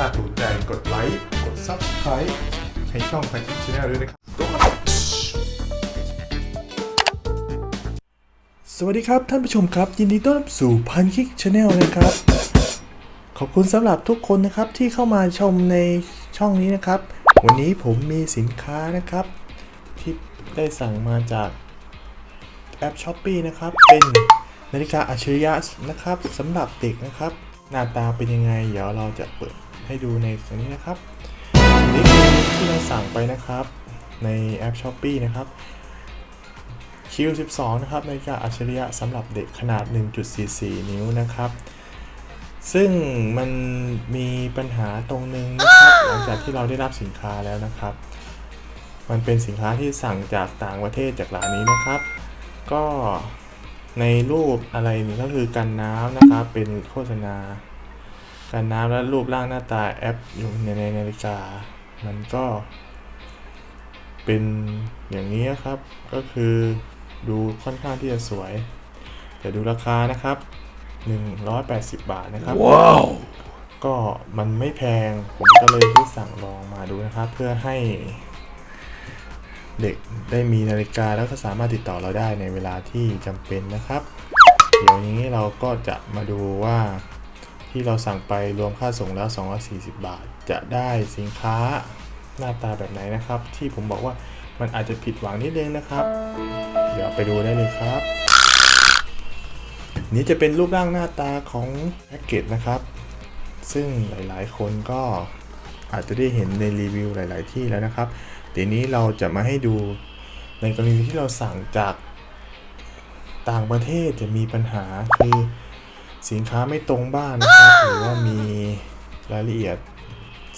ถ้าถูกใจกดไลค์กด Subscribe ให้ช่องไฟคิกชาแนลด้วยนะครับ สวัสดีครับท่านผู้ชมครับ ยินดีต้อนรับสู่พันคิกชาแนลนะครับ ขอบคุณสำหรับทุกคนนะครับที่เข้ามาชมในช่องนี้นะครับ วันนี้ผมมีสินค้านะครับ ที่ได้สั่งมาจากแอป s h อ p e e นะครับ เป็นนาฬิกาอัจฉริยะนะครับสำหรับเด็กนะครับ หน้าตาเป็นยังไง เดี๋ยวเราจะเปิด ให้ดูในตรงนี้นะครับนี่คือที่เราสั่งไปนะครับ ในแอป s h อ p e e นะครับ Q12 นะครับนาฬิกาอัจฉริยะสำหรับเด็กขนาด 1.44 นิ้วนะครับ ซึ่งมันมีปัญหาตรงนึงนะครับ หลังจากที่เราได้รับสินค้าแล้วนะครับ มันเป็นสินค้าที่สั่งจากต่างประเทศจากร้านนี้นะครับ ก็ในรูปอะไรนี่ก็คือกันน้ำนะครับ เป็นโฆษณา กันน้ำและรูปร่างหน้าตาแอปอยู่ในในนาฬิกา มันก็ เป็นอย่างนี้ครับ ก็คือดูค่อนข้างที่จะสวยแต่ดูราคานะครับ 180 บาทนะครับ ว้าว ก็มันไม่แพง ผมก็เลยที่สั่งลองมาดูนะครับ เพื่อให้ เด็กได้มีนาฬิกาแล้วก็สามารถติดต่อเราได้ในเวลาที่จำเป็นนะครับ เดี๋ยวนี้เราก็จะมาดูว่า ที่เราสั่งไปรวมค่าส่งแล้ว 240 บาท จะได้สินค้าหน้าตาแบบไหนนะครับ ที่ผมบอกว่ามันอาจจะผิดหวังนิดนึงนะครับ เดี๋ยวไปดูได้เลยครับ นี่จะเป็นรูปร่างหน้าตาของแพ็กเกจนะครับ ซึ่งหลายๆ คนก็อาจจะได้เห็นในรีวิวหลาย ๆ ที่แล้วนะครับทีนี้เราจะมาให้ดูในกรณีที่เราสั่งจากต่างประเทศจะมีปัญหาคือ สินค้าไม่ตรงบ้านนะครับหรือว่ามีรายละเอียด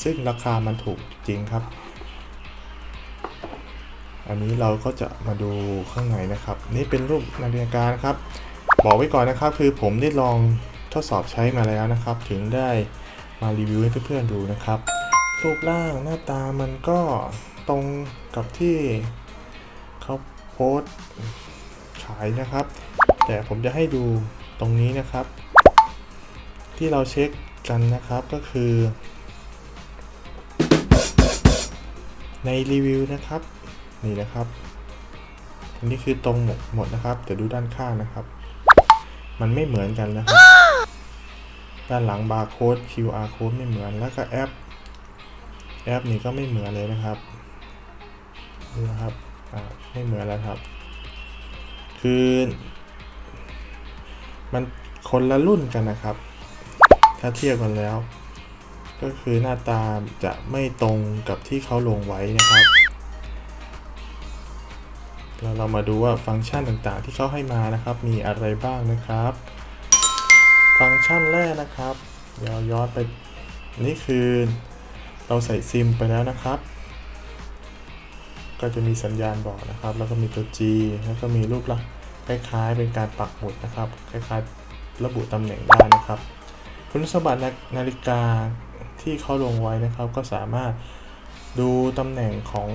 ซึ่งราคามันถูกจริงครับ อันนี้เราก็จะมาดูข้างในนะครับ นี่เป็นรูปนาฬิกานะครับ บอกไว้ก่อนนะครับ คือผมได้ลองทดสอบใช้มาแล้วนะครับ ถึงได้มารีวิวให้เพื่อนๆดูนะครับ รูปร่างหน้าตามันก็ตรงกับที่เขาโพสขายนะครับ แต่ผมจะให้ดูตรงนี้นะครับ ที่เราเช็คกันนะครับก็คือ ในรีวิวนะครับ นี่นะครับอันนี้คือตรงหมดหมดนะครับแต่ดูด้านข้างนะครับ มันไม่เหมือนกันนะครับ ด้านหลังบาร์โค้ด QR code ไม่เหมือนแล้วก็แอป แอปนี้ก็ไม่เหมือนเลยนะครับดูนะครับไม่เหมือนแล้วครับ คือ มันคนละรุ่นกันนะครับ ถ้าเทียบกันแล้ว ก็คือหน้าตาจะไม่ตรงกับที่เขาลงไว้นะครับ แล้วเรามาดูว่าฟังก์ชันต่างๆ ที่เขาให้มานะครับ มีอะไรบ้างนะครับ ฟังก์ชันแรกนะครับ เดี๋ยวย้อนไปนี่คือเราใส่ซิมไปแล้วนะครับ ก็จะมีสัญญาณบอกนะครับ แล้วก็มีตัว G แล้วก็มีรูปละคล้ายๆ เป็นการปักหมุดนะครับ คล้ายๆ ระบุตำแหน่งได้นะครับ คุณสมบัตินานาฬิกาที่เขาลงไว้นะครับ ก็สามารถดูตำแหน่งของ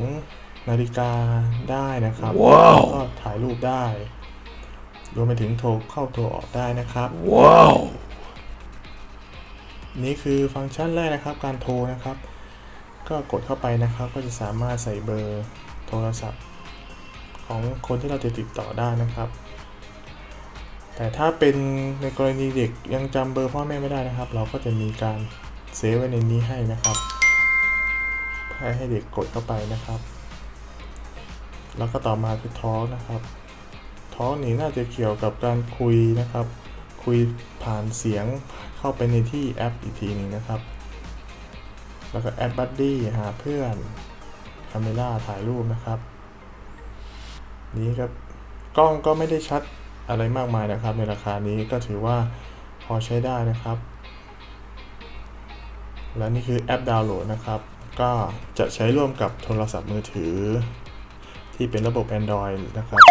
นาฬิกาได้นะครับว้าวก็ถ่ายรูปได้รวมไปถึงโทรเข้าโทรออกได้นะครับ ว้าว นี่คือฟังก์ชันแรกนะครับ การโทรนะครับ ก็กดเข้าไปนะครับ ก็จะสามารถใส่เบอร์โทรศัพท์ ของคนที่เราจะติดต่อได้นะครับ แต่ถ้าเป็นในกรณีเด็กยังจำเบอร์พ่อแม่ไม่ได้นะครับ เราก็จะมีการเซฟไว้ในนี้ให้นะครับให้ให้เด็กกดเข้าไปนะครับ แล้วก็ต่อมาคือท้อนะครับ ท้อนี่น่าจะเกี่ยวกับการคุยนะครับ คุยผ่านเสียงเข้าไปในที่แอปอีกทีหนึงนะครับ แล้วก็แอปบัดดี้หาเพื่อนคาเมล่าถ่ายรูปนะครับ นี้ครับกล้องก็ไม่ได้ชัด อะไรมากมายนะครับ ในราคานี้ก็ถือว่าพอใช้ได้นะครับ และนี่คือแอปดาวน์โหลดนะครับ ก็จะใช้ร่วมกับโทรศัพท์มือถือ ที่เป็นระบบ Android นะครับ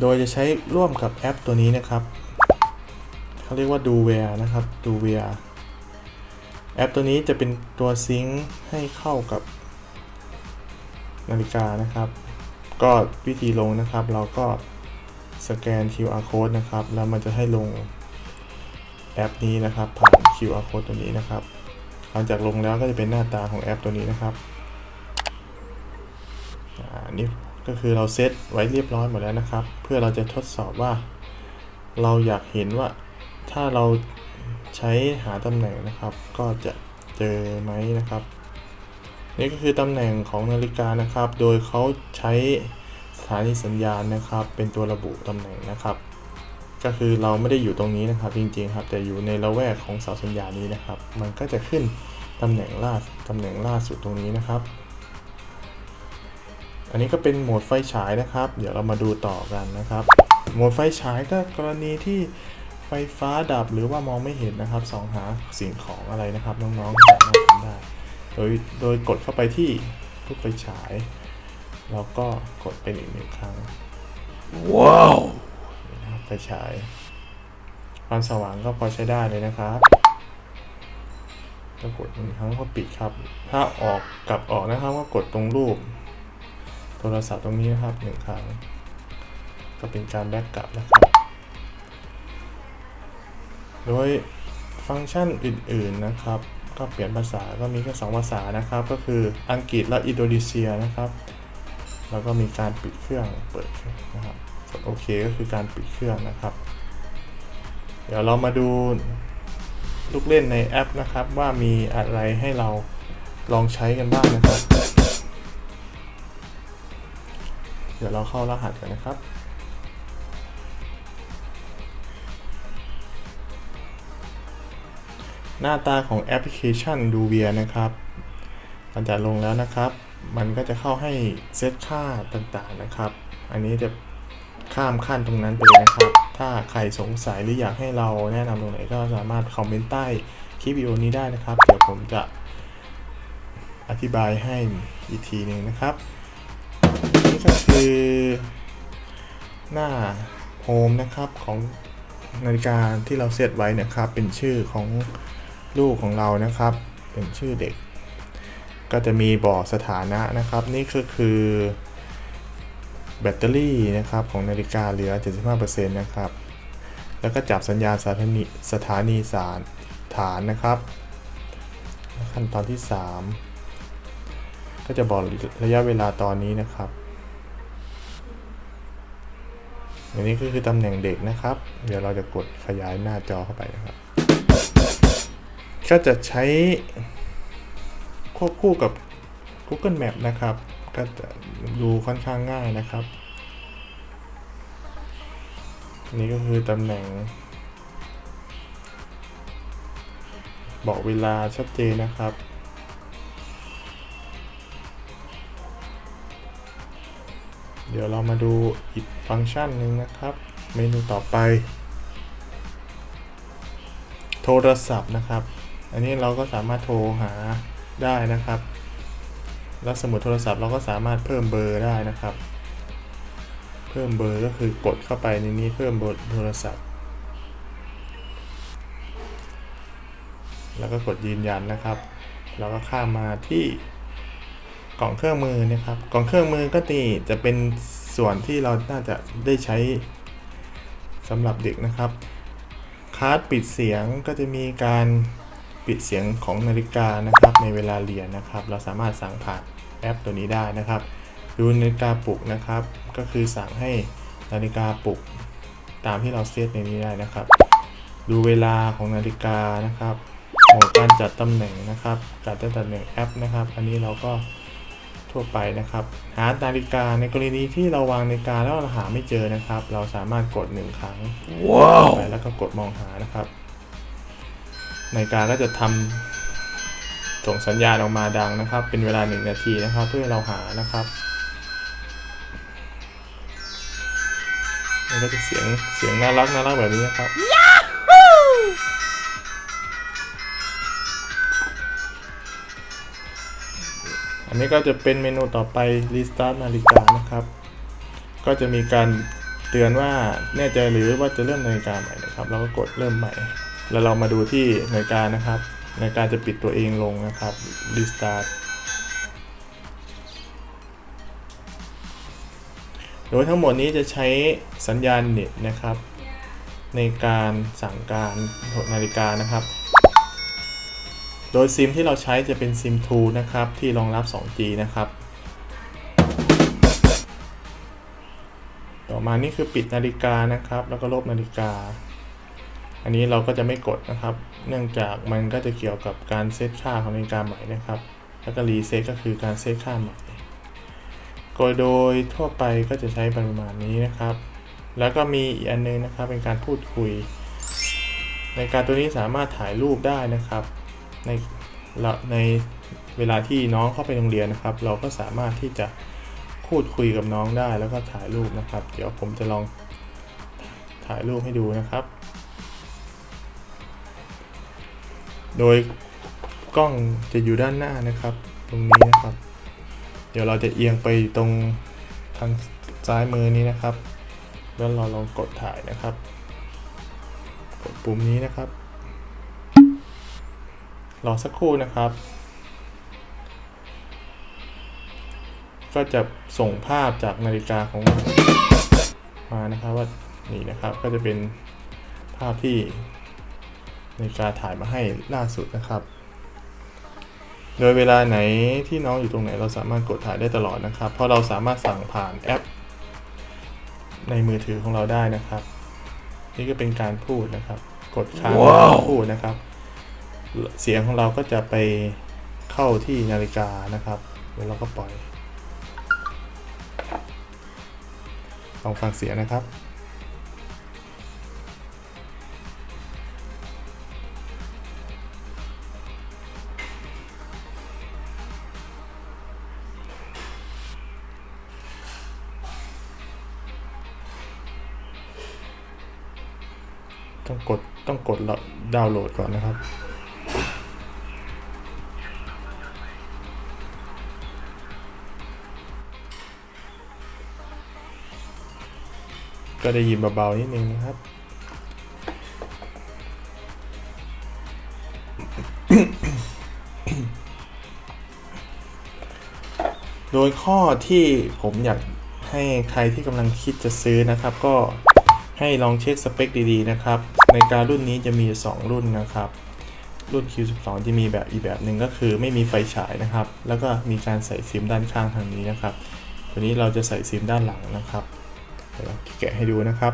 โดยจะใช้ร่วมกับแอปตัวนี้นะครับเขาเรียกว่า d o w a r e นะครับ d o w a r แอปตัวนี้จะเป็นตัวซิงค์ให้เข้ากับนาฬิกานะครับ ก็วิธีลงนะครับ เราก็สแกน QR code นะครับ แล้วมันจะให้ลงแอปนี้นะครับ ผ่าน QR code ตัวนี้นะครับ หลังจากลงแล้วก็จะเป็นหน้าตาของแอปตัวนี้นะครับอ่านี่ก็คือเราเซตไว้เรียบร้อยหมดแล้วนะครับ เพื่อเราจะทดสอบว่า เราอยากเห็นว่าถ้าเรา ใช้หาตำแหน่งนะครับ ก็จะเจอไหมนะครับ นี่ก็คือตำแหน่งของนาฬิกานะครับ โดยเขาใช้สถานีสัญญาณนะครับ เป็นตัวระบุตำแหน่งนะครับ ก็คือเราไม่ได้อยู่ตรงนี้นะครับ จริงๆครับ แต่อยู่ในละแวกของเสาสัญญาณนี้นะครับ มันก็จะขึ้นตำแหน่งล่าตำแหน่งล่าสุดตรงนี้นะครับ อันนี้ก็เป็นโหมดไฟฉายนะครับ เดี๋ยวเรามาดูต่อกันนะครับ โหมดไฟฉายก็กรณีที่ ไฟฟ้าดับหรือว่ามองไม่เห็นนะครับส่องหาสิ่งของอะไรนะครับน้องๆสามารถทำได้ โดยโดยกดเข้าไปที่ทุกไฟฉาย แล้วก็กดเป็นอีกหนึ่งครั้ง ว้าวนะครับไฟฉาย ความสว่างก็พอใช้ได้เลยนะครับก็กดหนึ่งครั้งก็ปิดครับ ถ้าออกกลับออกนะครับก็กดตรงรูป โทรศัพท์ตรงนี้นะครับหนึ่งครั้ง ก็เป็นการแบ็กกลับนะครับ โดยฟังก์ชันอื่นๆนะครับ ก็เปลี่ยนภาษาก็มีแค่สองภาษานะครับ ก็คืออังกฤษและอินโดนีเซียนะครับ แล้วก็มีการปิดเครื่องเปิดเครื่องนะครับกดโอเคก็คือการปิดเครื่องนะครับ เดี๋ยวเรามาดูลูกเล่นในแอปนะครับ ว่ามีอะไรให้เราลองใช้กันบ้างนะครับ เดี๋ยวเราเข้ารหัสกันนะครับ หน้าตาของแอปพลิเคชันดูเวียนะครับหลังจากลงแล้วนะครับ มันก็จะเข้าให้เซตค่าต่างๆนะครับ อันนี้จะข้ามขั้นตรงนั้นไปเลยนะครับ ถ้าใครสงสัยหรืออยากให้เราแนะนำตรงไหนก็สามารถคอมเมนต์ใต้คลิปวิดีโอนี้ได้นะครับ เดี๋ยวผมจะอธิบายให้อีกทีหนึ่งนะครับ นี่ก็คือหน้าโฮมนะครับของนาฬิกาที่เราเซตไว้นะครับ เป็นชื่อของ ลูกของเรานะครับ เป็นชื่อเด็ก ก็จะมีบอกสถานะนะครับ นี่ก็คือแบตเตอรี่นะครับของนาฬิกาเหลือ 75%นะครับ แล้วก็จับสัญญาณสถานีสถานีสารฐานนะครับ ขั้นตอนที่ 3 ก็จะบอกระยะเวลาตอนนี้นะครับอันนี้ก็คือตำแหน่งเด็กนะครับ เดี๋ยวเราจะกดขยายหน้าจอเข้าไปนะครับ ก็จะใช้ควบคู่กับ Google Map นะครับ ก็จะดูค่อนข้างง่ายนะครับ นี่ก็คือตำแหน่ง บอกเวลาชัดเจนนะครับเดี๋ยวเรามาดูอีกฟังก์ชันหนึ่งนะครับ เมนูต่อไป โทรศัพท์นะครับ อันนี้เราก็สามารถโทรหาได้นะครับ แล้วสมุดโทรศัพท์เราก็สามารถเพิ่มเบอร์ได้นะครับ เพิ่มเบอร์ก็คือกดเข้าไปในนี้เพิ่มเบอร์โทรศัพท์ แล้วก็กดยืนยันนะครับแล้วก็ข้ามมาที่กล่องเครื่องมือนะครับ กล่องเครื่องมือก็ตีจะเป็นส่วนที่เราน่าจะได้ใช้สำหรับเด็กนะครับ คาร์ดปิดเสียงก็จะมีการ ปิดเสียงของนาฬิกานะครับในเวลาเรียนนะครับ เราสามารถสั่งผ่านแอปตัวนี้ได้นะครับ ดูนาฬิกาปลุกนะครับ ก็คือสั่งให้นาฬิกาปลุกตามที่เราเซตในนี้ได้นะครับ ดูเวลาของนาฬิกานะครับโหมดการจัดตำแหน่งนะครับจัดตำแหน่งแอปนะครับ อันนี้เราก็ทั่วไปนะครับ หานาฬิกาในกรณีที่เราวางนาฬิกาแล้วเราหาไม่เจอนะครับ เราสามารถกดหนึ่งครั้งว้าวไปแล้วก็กดมองหานะครับ ในาฬิกาก็จะทำส่งสัญญาณออกมาดังนะครับ เป็นเวลาหนึ่งนาทีนะครับ เพื่อให้เราหานะครับมันก็จะเสียงเสียงน่ารักน่ารักแบบนี้นะครับ อันนี้ก็จะเป็นเมนูต่อไป Restart นาฬิกานะครับ ก็จะมีการเตือนว่าแน่ใจหรือว่าจะเริ่มนาฬิกาใหม่นะครับ เราก็กดเริ่มใหม่ แล้วเรามาดูที่นาฬิกานะครับนาฬิกาจะปิดตัวเองลงนะครับ Restart โดยทั้งหมดนี้จะใช้สัญญาณเน็ตนะครับ ในการสั่งการนาฬิกานะครับ โดยซิมที่เราใช้จะเป็นซิม 2 นะครับ ที่รองรับ 2G นะครับ ต่อมานี่คือปิดนาฬิกานะครับ แล้วก็ลบนาฬิกา อันนี้เราก็จะไม่กดนะครับ เนื่องจากมันก็จะเกี่ยวกับการเซตค่าของนาฬิกาใหม่นะครับ แล้วก็รีเซตก็คือการเซตค่าใหม่โดยทั่วไปก็จะใช้ประมาณนี้นะครับ แล้วก็มีอีกอันนึงนะครับเป็นการพูดคุย ในการตัวนี้สามารถถ่ายรูปได้นะครับ ในในเวลาที่น้องเข้าไปโรงเรียนนะครับ เราก็สามารถที่จะพูดคุยกับน้องได้แล้วก็ถ่ายรูปนะครับ เดี๋ยวผมจะลองถ่ายรูปให้ดูนะครับ โดยกล้องจะอยู่ด้านหน้านะครับ ตรงนี้นะครับ เดี๋ยวเราจะเอียงไปตรงทางซ้ายมือนี้นะครับ แล้วเราลองกดถ่ายนะครับ กดปุ่มนี้นะครับ รอสักครู่นะครับ ก็จะส่งภาพจากนาฬิกาของมานะครับว่านี่นะครับก็จะเป็นภาพที่ นาฬิกาถ่ายมาให้ล่าสุดนะครับ โดยเวลาไหนที่น้องอยู่ตรงไหนเราสามารถกดถ่ายได้ตลอดนะครับ เพราะเราสามารถสั่งผ่านแอป ในมือถือของเราได้นะครับ นี่ก็เป็นการพูดนะครับ กดค้างว้าวพูดนะครับ เสียงของเราก็จะไปเข้าที่นาฬิกานะครับเดี๋ยวเราก็ปล่อยลองฟังเสียงนะครับ กดต้องกดดาวน์โหลดก่อนนะครับ ก็ได้ยินเบาๆนิดนึงนะครับโดยข้อที่ผมอยากให้ใครที่กำลังคิดจะซื้อนะครับ ก็ ให้ลองเช็คสเปคดีๆนะครับ ในการรุ่นนี้จะมี 2 รุ่นนะครับ รุ่น Q12 จะมีแบบอีกแบบหนึ่งก็คือไม่มีไฟฉายนะครับ แล้วก็มีการใส่ซิมด้านข้างทางนี้นะครับ ตัวนี้เราจะใส่ซิมด้านหลังนะครับเดี๋ยวเราแกะให้ดูนะครับ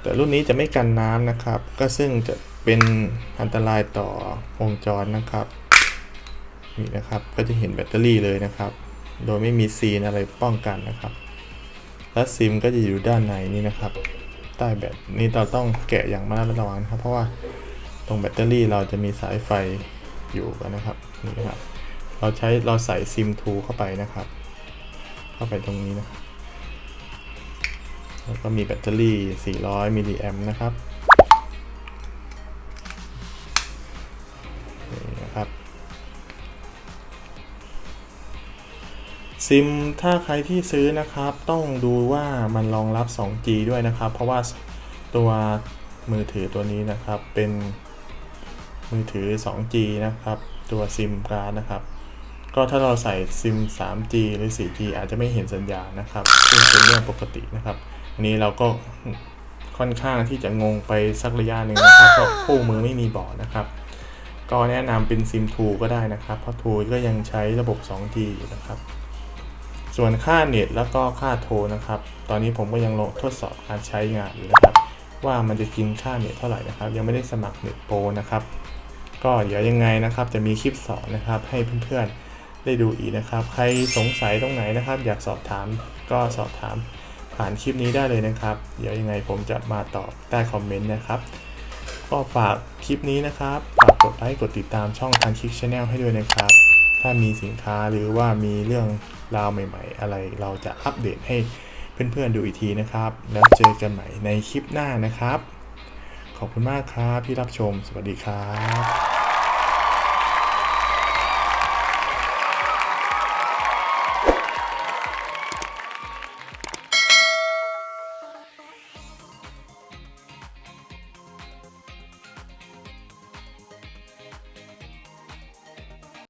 แต่รุ่นนี้จะไม่กันน้ำนะครับ ก็ซึ่งจะเป็นอันตรายต่อวงจรนะครับนี่นะครับก็จะเห็นแบตเตอรี่เลยนะครับ โดยไม่มีซีนอะไรป้องกันนะครับ และซิมก็จะอยู่ด้านในนี่นะครับ ใต้แบตนี่เราต้องแกะอย่างระมัดระวังนะครับ เพราะว่าตรงแบตเตอรี่เราจะมีสายไฟอยู่กันนะครับนี่ครับ เราใช้เราใส่ซิมทูเข้าไปนะครับ เข้าไปตรงนี้นะครับแล้วก็มีแบตเตอรี่ 400 มิลลิแอมป์นะครับ ซิมถ้าใครที่ซื้อนะครับต้องดูว่ามันรองรับ 2G ด้วยนะครับ เพราะว่าตัวมือถือตัวนี้นะครับเป็นมือถือ 2G นะครับ ตัวซิมการ์ดนะครับ ก็ถ้าเราใส่ซิม 3G หรือ 4G อาจจะไม่เห็นสัญญาณนะครับซึ่งเป็นเรื่องปกตินะครับ อันนี้เราก็ค่อนข้างที่จะงงไปสักระยะหนึ่งนะครับเพราะคู่มือไม่มีบอกนะครับ ก็แนะนำเป็นซิม 2 ก็ได้นะครับ เพราะ2ก็ยังใช้ระบบ 2G อยู่นะครับ ส่วนค่าเน็ตแล้วก็ค่าโทรนะครับ ตอนนี้ผมก็ยังลงทดสอบการใช้งานอยู่นะครับ ว่ามันจะกินค่าเน็ตเท่าไหร่นะครับ ยังไม่ได้สมัครเน็ตโปรนะครับ ก็เดี๋ยวยังไงนะครับ จะมีคลิปสอนนะครับ ให้เพื่อนๆได้ดูอีกนะครับ ใครสงสัยตรงไหนนะครับ อยากสอบถามก็สอบถามผ่านคลิปนี้ได้เลยนะครับ เดี๋ยวยังไงผมจะมาตอบใต้คอมเมนต์นะครับ ก็ฝากคลิปนี้นะครับ ฝากกดไลค์ กดติดตามช่องทันคิกชาแนลให้ด้วยนะครับ ถ้ามีสินค้าหรือว่ามีเรื่อง ราวใหม่ๆ อะไรเราจะอัปเดตให้เพื่อนๆดูอีกทีนะครับ แล้วเจอกันใหม่ในคลิปหน้านะครับ ขอบคุณมากครับที่รับชมสวัสดีครับ